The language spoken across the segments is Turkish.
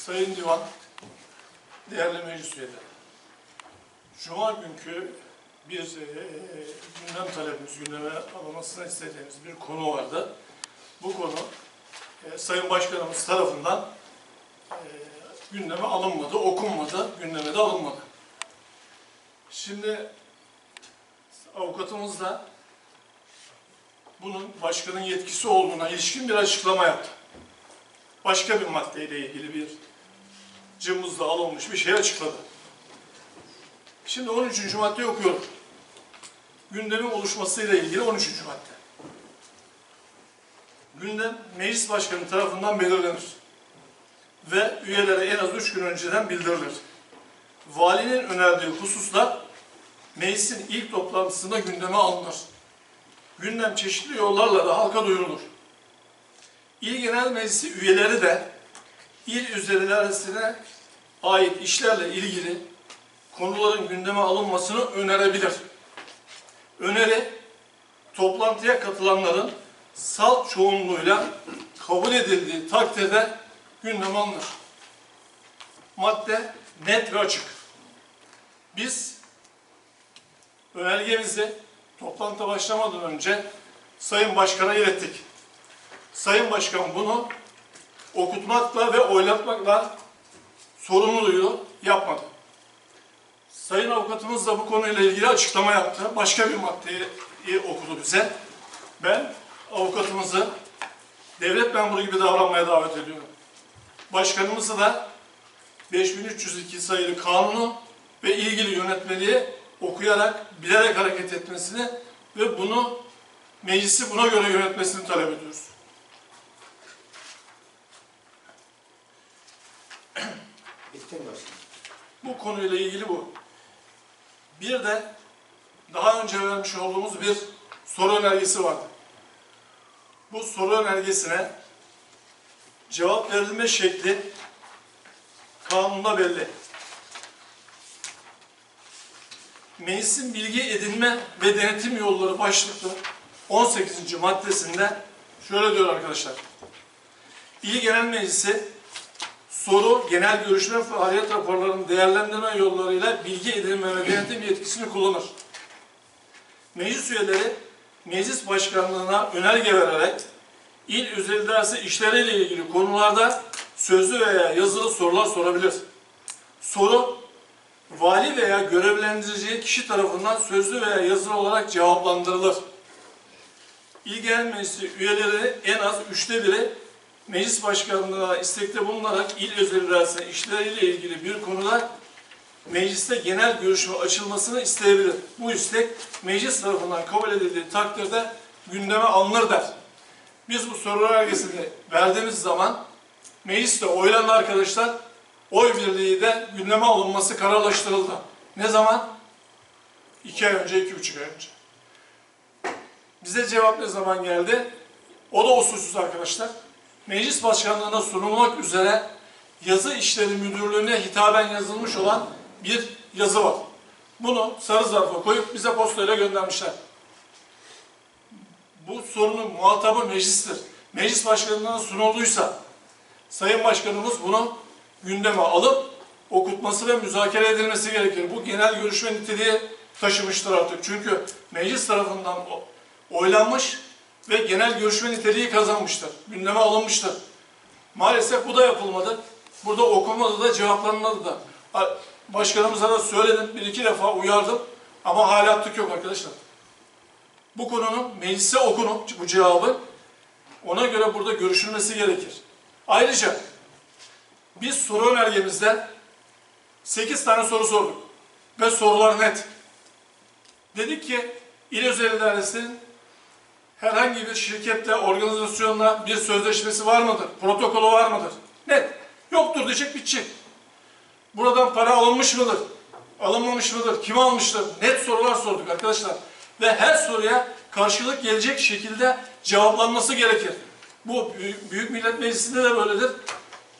Sayın Divan, değerli meclis üyeleri. Cuma günkü bir e, gündem talebimiz, gündeme alınmasını istediğimiz bir konu vardı. Bu konu e, Sayın Başkanımız tarafından e, gündeme alınmadı, okunmadı, gündeme de alınmadı. Şimdi avukatımız da bunun başkanın yetkisi olduğuna ilişkin bir açıklama yaptı. Başka bir maddeyle ilgili bir cımbızla alınmış bir şey açıkladı. Şimdi 13. maddeyi okuyorum. Gündemin oluşmasıyla ilgili 13. madde. Gündem meclis başkanı tarafından belirlenir ve üyelere en az 3 gün önceden bildirilir. Valinin önerdiği hususlar meclisin ilk toplantısında gündeme alınır. Gündem çeşitli yollarla da halka duyurulur. İl Genel Meclisi üyeleri de il üzerlerine ait işlerle ilgili konuların gündeme alınmasını önerebilir. Öneri, toplantıya katılanların salt çoğunluğuyla kabul edildiği takdirde gündeme alınır. Madde net ve açık. Biz önergemizi toplantı başlamadan önce Sayın Başkan'a ilettik. Sayın Başkan bunu okutmakla ve oylatmakla sorumluluğu yapmadı. Sayın avukatımız da bu konuyla ilgili açıklama yaptı. Başka bir maddeyi okudu bize. Ben avukatımızı devlet memuru gibi davranmaya davet ediyorum. Başkanımızı da 5302 sayılı kanunu ve ilgili yönetmeliği okuyarak, bilerek hareket etmesini ve bunu meclisi buna göre yönetmesini talep ediyoruz. Bitti mi başkanım? Bu konuyla ilgili bu. Bir de daha önce vermiş olduğumuz bir soru önergesi vardı. Bu soru önergesine cevap verilme şekli kanunda belli. Meclisin bilgi edinme ve denetim yolları başlıklı 18. maddesinde şöyle diyor arkadaşlar. İl Genel Meclisi soru, genel görüşme ve faaliyet raporlarının değerlendirme yollarıyla bilgi edinme ve denetim yetkisini kullanır. Meclis üyeleri meclis başkanlığına önerge vererek il üzerindeki işleriyle ilgili konularda sözlü veya yazılı sorular sorabilir. Soru, vali veya görevlendireceği kişi tarafından sözlü veya yazılı olarak cevaplandırılır. İl Genel Meclisi üyeleri en az üçte biri meclis başkanlığına istekte bulunarak il özel idaresi işleriyle ilgili bir konuda mecliste genel görüşme açılmasını isteyebilir. Bu istek meclis tarafından kabul edildiği takdirde gündeme alınır der. Biz bu soru önergesini verdiğimiz zaman mecliste oylandı arkadaşlar. Oy birliği de gündeme alınması kararlaştırıldı. Ne zaman? İki ay önce, iki buçuk ay önce. Bize cevap ne zaman geldi? O da usulsüz arkadaşlar meclis başkanlığına sunulmak üzere yazı işleri müdürlüğüne hitaben yazılmış olan bir yazı var. Bunu sarı zarfa koyup bize postayla göndermişler. Bu sorunun muhatabı meclistir. Meclis başkanlığına sunulduysa Sayın Başkanımız bunu gündeme alıp okutması ve müzakere edilmesi gerekir. Bu genel görüşme niteliği taşımıştır artık. Çünkü meclis tarafından oylanmış ve genel görüşme niteliği kazanmıştır. Gündeme alınmıştır. Maalesef bu da yapılmadı. Burada okunmadı da cevaplanmadı da. Başkanımıza da söyledim, bir iki defa uyardım ama hala tık yok arkadaşlar. Bu konunun meclise okunup bu cevabı ona göre burada görüşülmesi gerekir. Ayrıca biz soru önergemizde 8 tane soru sorduk ve sorular net. Dedik ki İl Özel İdaresi'nin herhangi bir şirketle, organizasyonla bir sözleşmesi var mıdır? Protokolü var mıdır? Net. Yoktur diyecek bitecek. Buradan para alınmış mıdır? Alınmamış mıdır? Kim almıştır? Net sorular sorduk arkadaşlar. Ve her soruya karşılık gelecek şekilde cevaplanması gerekir. Bu Büyük, Millet Meclisi'nde de böyledir.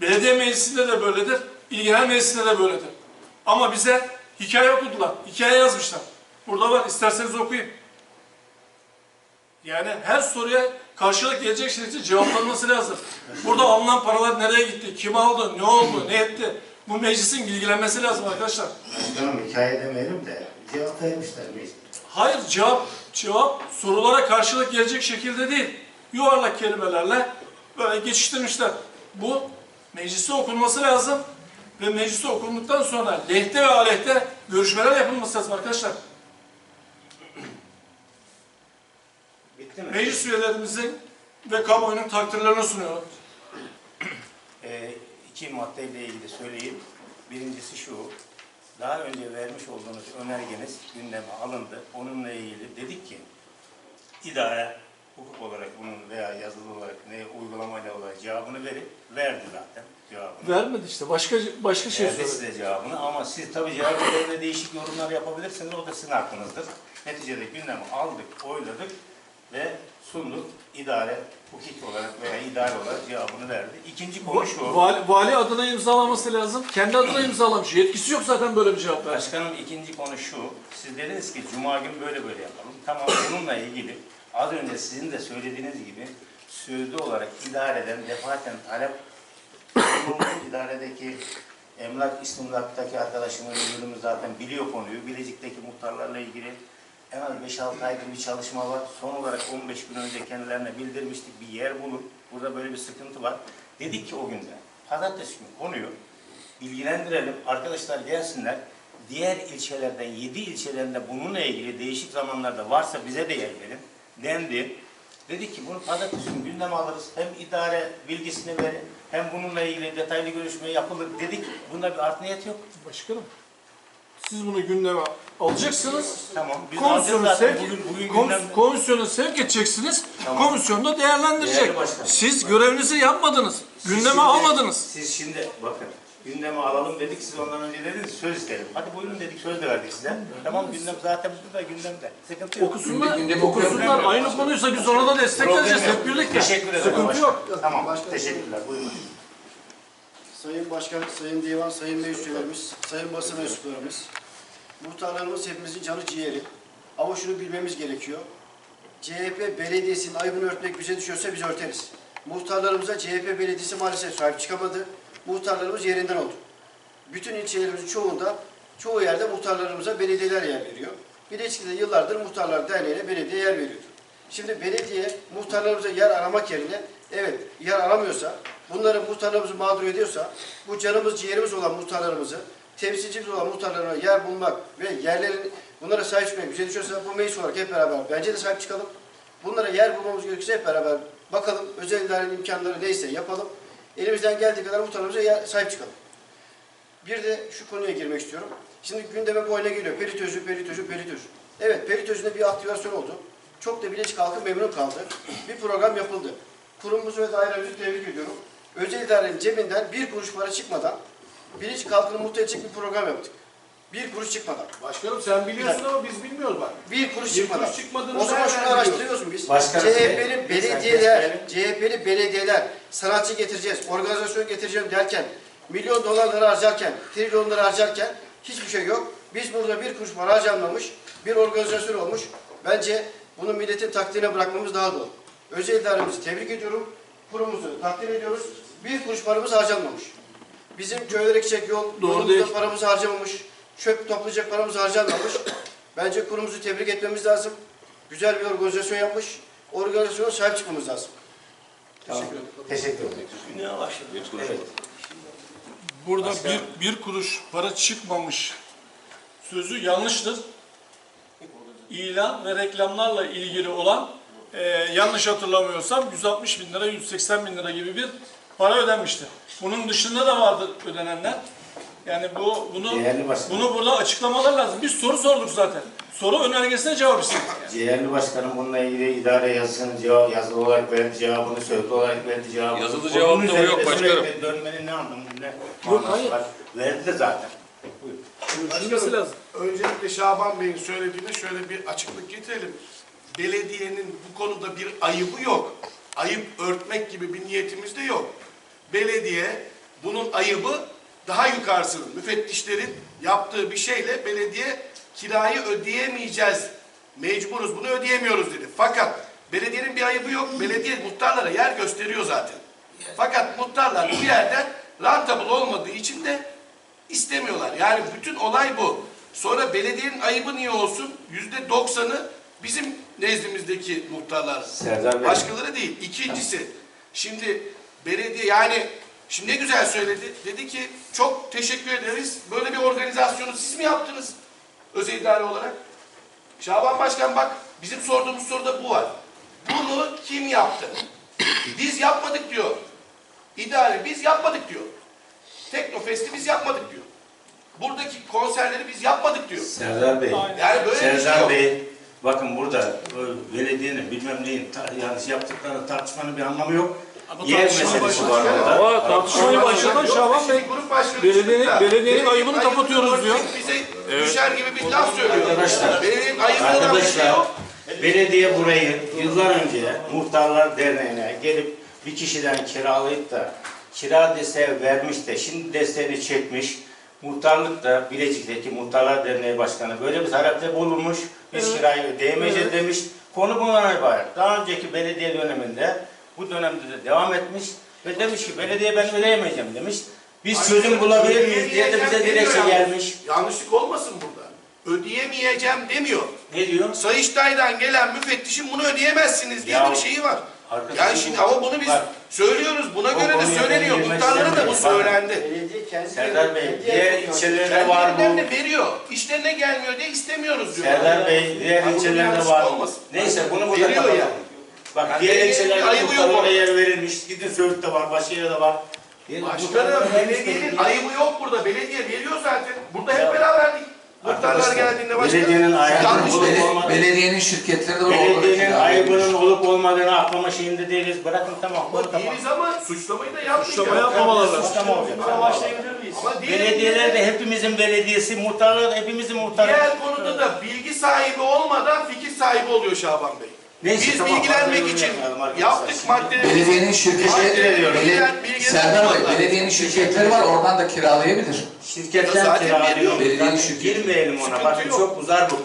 Belediye Meclisi'nde de böyledir. İl Genel Meclisi'nde de böyledir. Ama bize hikaye okudular. Hikaye yazmışlar. Burada var. İsterseniz okuyayım. Yani her soruya karşılık gelecek şekilde cevaplanması lazım. Burada alınan paralar nereye gitti, kim aldı, ne oldu, ne etti? Bu meclisin bilgilenmesi lazım arkadaşlar. Başkanım hikaye demeyelim de cevap vermişler meclis. Hayır cevap cevap sorulara karşılık gelecek şekilde değil. Yuvarlak kelimelerle böyle geçiştirmişler. Bu mecliste okunması lazım ve mecliste okunduktan sonra lehte ve aleyhte görüşmeler yapılması lazım arkadaşlar. Bitti mi? Meclis üyelerimizin ve kamuoyunun takdirlerini sunuyorum. Ee, iki maddeyle ilgili söyleyeyim. Birincisi şu. Daha önce vermiş olduğunuz önergeniz gündeme alındı. Onunla ilgili dedik ki idare hukuk olarak bunun veya yazılı olarak ne uygulamayla olarak cevabını verip verdi zaten cevabını. Vermedi işte. Başka başka şey Verdi söyledi. size cevabını ama siz tabii cevap üzerine değişik yorumlar yapabilirsiniz. O da sizin hakkınızdır. Neticede gündemi aldık, oyladık ve sunduk. İdare hukuk olarak veya idare olarak cevabını verdi. İkinci konu şu. Vali, vali adına imzalaması lazım. Kendi adına imzalamış. Yetkisi yok zaten böyle bir cevap. Başkanım ikinci konu şu. Siz dediniz ki Cuma günü böyle böyle yapalım. Tamam bununla ilgili az önce sizin de söylediğiniz gibi sözlü olarak idareden defaten talep. İdaredeki emlak istimlaktaki arkadaşımın bölümü zaten biliyor konuyu. Bilecik'teki muhtarlarla ilgili en az 5-6 aydır bir çalışma var. Son olarak 15 gün önce kendilerine bildirmiştik bir yer bulun. Burada böyle bir sıkıntı var. Dedik ki o günde pazartesi günü konuyu bilgilendirelim. Arkadaşlar gelsinler. Diğer ilçelerden, 7 ilçelerinde bununla ilgili değişik zamanlarda varsa bize de yer verin. Dendi. Dedik ki bunu pazartesi günü gündeme alırız. Hem idare bilgisini verin, hem bununla ilgili detaylı görüşme yapılır dedik. Bunda bir art niyet yok. Başkanım. Siz bunu gündeme alacaksınız. Tamam. Biz alacağız Komisyonu zaten sevk, bugün, bugün kom- gündemde. komisyonu sevk edeceksiniz. Tamam. Komisyonda değerlendirecek. Değerli başkanım. Siz görevinizi yapmadınız. Siz Gündeme şimdi- almadınız. Siz şimdi bakın gündeme alalım dedik siz ondan önce dediniz söz isterim. Hadi buyurun dedik söz de verdik size. Tamam gündem zaten burada gündemde. Sıkıntı yok. Okusunlar, gündemi okusunlar. okuyalım. Aynı konuysa biz ona da destek Problem vereceğiz yok. hep birlikte. Teşekkür ederim. Sıkıntı başkanım. yok. Tamam teşekkürler buyurun. Sayın Başkan, Sayın Divan, Sayın Meclis üyelerimiz, Sayın basın mensuplarımız, muhtarlarımız hepimizin canı ciğeri. Ama şunu bilmemiz gerekiyor. CHP belediyesinin ayıbını örtmek bize düşüyorsa biz örteriz. Muhtarlarımıza CHP belediyesi maalesef sahip çıkamadı. Muhtarlarımız yerinden oldu. Bütün ilçelerimizin çoğunda, çoğu yerde muhtarlarımıza belediyeler yer veriyor. Bileşik'te yıllardır Muhtarlar Derneği'ne belediye yer veriyordu. Şimdi belediye muhtarlarımıza yer aramak yerine evet yer aramıyorsa, bunları muhtarlarımızı mağdur ediyorsa, bu canımız ciğerimiz olan muhtarlarımızı, temsilcimiz olan muhtarlarına yer bulmak ve yerlerin bunlara sahip çıkmak bize düşüyorsa bu meclis olarak hep beraber bence de sahip çıkalım. Bunlara yer bulmamız gerekirse hep beraber bakalım. Özel idarenin imkanları neyse yapalım. Elimizden geldiği kadar muhtarlarımıza yer, sahip çıkalım. Bir de şu konuya girmek istiyorum. Şimdi gündeme bu oyuna geliyor. Peritözü, peritözü, peritözü. Evet, peritözünde bir aktivasyon oldu. Çok da Bileşik halkı memnun kaldı. Bir program yapıldı. Kurumumuzu ve dairemizi tebrik ediyorum. Özel idarenin cebinden bir kuruş para çıkmadan Bileşik halkını mutlu edecek bir program yaptık. Bir kuruş çıkmadan. Başkanım sen biliyorsun ama biz bilmiyoruz bak. Bir kuruş Bir çıkmadan. kuruş çıkmadığını o zaman nereden şunu biliyoruz? araştırıyoruz mu biz? Başkanım, CHP'li belediyeler, CHP'li belediyeler sanatçı getireceğiz, organizasyon getireceğim derken, milyon dolarları harcarken, trilyonları harcarken hiçbir şey yok. Biz burada bir kuruş para harcanmamış, bir organizasyon olmuş. Bence bunu milletin takdirine bırakmamız daha doğru. Özel idaremizi tebrik ediyorum. Kurumumuzu takdir ediyoruz. Bir kuruş paramız harcanmamış. Bizim köylere gidecek yol, Doğru yolumuzda değil. paramız harcamamış. Çöp toplayacak paramız harcanmamış. Bence kurumumuzu tebrik etmemiz lazım. Güzel bir organizasyon yapmış. Organizasyona sahip çıkmamız lazım. Tamam. Teşekkür ederim. Teşekkür ederim. Başlıyoruz. Evet. Burada bir, bir kuruş para çıkmamış sözü yanlıştır. İlan ve reklamlarla ilgili olan e, yanlış hatırlamıyorsam 160 bin lira, 180 bin lira gibi bir para ödenmişti. Bunun dışında da vardı ödenenler. Yani bu bunu Değerli başkanım. bunu burada açıklamalar lazım. Biz soru sorduk zaten. Soru önergesine cevap istedik. Değerli başkanım bununla ilgili idare yazısını cevap, yazılı olarak verdi cevabını, sözlü olarak verdi cevabını. Yazılı Onun cevap da üzerinde yok başkanım. sürekli Dönmenin ne anlamı ne Yok, manası hayır. var? Verdi de zaten. Buyurun. Lazım. Öncelikle Şaban Bey'in söylediğine şöyle bir açıklık getirelim. Belediyenin bu konuda bir ayıbı yok. Ayıp örtmek gibi bir niyetimiz de yok. Belediye bunun ayıbı daha yukarısının müfettişlerin yaptığı bir şeyle belediye kirayı ödeyemeyeceğiz. Mecburuz bunu ödeyemiyoruz dedi. Fakat Belediyenin bir ayıbı yok. Belediye muhtarlara yer gösteriyor zaten. Fakat muhtarlar bu yerden rentable olmadığı için de istemiyorlar. Yani bütün olay bu. Sonra belediyenin ayıbı niye olsun? Yüzde doksanı bizim nezdimizdeki muhtarlar. Serdar Bey. Başkaları değil. İkincisi, şimdi belediye yani şimdi ne güzel söyledi. Dedi ki çok teşekkür ederiz. Böyle bir organizasyonu siz mi yaptınız? Özel idare olarak. Şaban Başkan bak bizim sorduğumuz soruda bu var. Bunu kim yaptı? Biz yapmadık diyor. İdare biz yapmadık diyor. Teknofest'i biz yapmadık diyor. Buradaki konserleri biz yapmadık diyor. Serdar Bey. Yani böyle bir şey Serdar yok. Bey, bakın burada o belediyenin bilmem neyin ta- yanlış yaptıklarını tartışmanın bir anlamı yok. Ama Yer meselesi var orada. Ama tartışmayı başlatan Şaban Bey. Grup başkanı Belediyenin- belediyenin ayıbını ayıbını kapatıyoruz diyor. Bize düşer gibi bir laf söylüyor. Arkadaşlar, Belediyenin şey Arkadaşlar, yok. belediye burayı yıllar önce Muhtarlar Derneği'ne gelip bir kişiden kiralayıp da kira desteği vermiş de şimdi desteğini çekmiş. Muhtarlık da Bilecik'teki Muhtarlar Derneği Başkanı böyle bir talepte bulunmuş. Biz kirayı ödeyemeyeceğiz demiş. Konu bundan ibaret. Daha önceki belediye döneminde bu dönemde de devam etmiş ve demiş ki belediye ben ödeyemeyeceğim demiş. Biz çözüm bulabilir miyiz diye de bize dilekçe gelmiş. Yanlışlık olmasın burada. Ödeyemeyeceğim demiyor. Ne diyor? Sayıştay'dan gelen müfettişin bunu ödeyemezsiniz diye Ya, bir şeyi var. Yani şimdi ama bunu biz bak, söylüyoruz. Buna o göre de söyleniyor. Muhtarlara da bu söylendi. Belediye kendi Serdar Bey, diğer ilçelerde var bu. Kendilerinden de veriyor. İşlerine gelmiyor diye istemiyoruz diyor. Serdar Bey, diğer Ya bunun yanlışlık var. olmasın. Neyse bunu burada Veriyor kapatalım. yani. Bak Yani diğer ilçelerde ayıbı yok muhtarlara orada. yer verilmiş. Gidin Söğüt'te var, başka yerde var. Başkanım belediyenin ayıbı yok burada. Belediye veriyor zaten. Burada hep Ya. beraberdik. Muhtarlar geldiğinde başkanım. belediyenin Yanlış olup değil. olmadığı- belediyenin şirketleri de. Belediyenin ayıbının olup olmadığını aklama şeyinde değiliz. Bırakın tamam. Ama Bunu kapat. değiliz ama suçlamayı da yaptık. Suçlama ya. yapmamalılar. Suçlama olacak. Başlayabilir miyiz? Ama Belediyeler de hepimizin belediyesi, muhtarlar da hepimizin muhtarı. diğer konuda da bilgi sahibi olmadan fikir sahibi oluyor Şaban Bey. Neyse, Biz tamam, bilgilenmek için yaptık maddeleri. Belediyenin şirketi, Teşekkür ediyorum. bele- Bilgilen- bilgilen Serdar Bey, belediyenin şirketleri var, oradan da kiralayabilir. Şirketler kiralıyor. veriyor. Girmeyelim ona. Bakın çok uzar bu